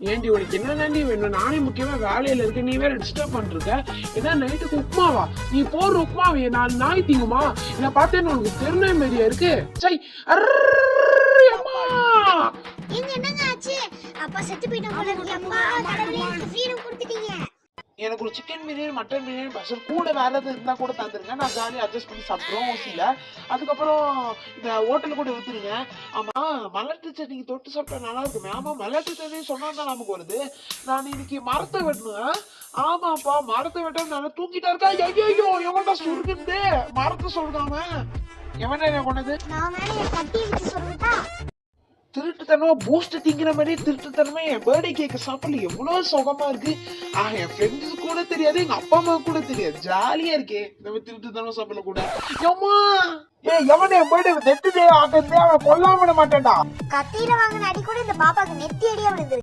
ஏண்டி உனக்கு என்ன தாண்டி வேணும்? நானே முக்கியமா வேலையில இருக்கேன். நீ வேற டிஸ்டர்ப் பண்ணிருக்க என்ன நைட்டுக்கு உப்புமாவா? நீ போடுற உப்புமாவையே நான் நாய் தீங்குமா? இதை பார்த்தேன்னு உனக்கு தெருணை மாரியா இருக்கு? சை அம்மா என்னங்க ஆச்சு அப்பா செத்து போயிட்டோம் போல இருக்கு அப்பா கடவுளே எனக்கு ஃப்ரீடம் கொடுத்துட்டீங்க எனக்கு ஒரு சிக்கன் பிரியாணி மட்டன் பிரியாணி பசங்க கூட வேறு எதாவது இருந்தால் கூட தந்துருங்க. நான் ஜாலியாக அட்ஜஸ்ட் பண்ணி சாப்பிட்றோம் ஓசியில அதுக்கப்புறம் இந்த ஹோட்டல் கூட வித்துருங்க. ஆமாம் மலட்டு சட்னி தொட்டு சாப்பிட்டா நல்லா இருக்குமே. ஆமா மலட்டு சட்னி சொன்னால் தான் நமக்கு வருது. நான் இன்னைக்கு மரத்தை வெட்டணும் ஆமாப்பா மரத்தை வெட்ட நல்லா தூங்கிட்டா இருக்கா? ஐயோ ஐயோ எவன்டா சுருக்குது மரத்தை சொல்லுதாம எவன்டா என்ன கொண்டது? திருட்டுத்தனமா பூஸ்ட் திங்கிற மாதிரி திருட்டுத்தனமா என் பர்த்டே கேக்க சாப்பிடல. எவ்வளவு சுகமா இருக்கு. ஆஹ் என் ஃப்ரெண்ட்ஸ் கூட தெரியாது எங்க அப்பா அம்மா கூட தெரியாது. ஜாலியா இருக்கே. நம்ம திருட்டுத்தனமா சாப்பிடல கூட. ஏம்மா ஏய் எவன் என் பர்த்டே நெட்டு டே அவன் கொல்லாம விட மாட்டேன்டா. கத்தியில வாங்கின அடி கூட இந்த பாப்பாக்கு நெத்தி அடியா விழுந்துருக்கு.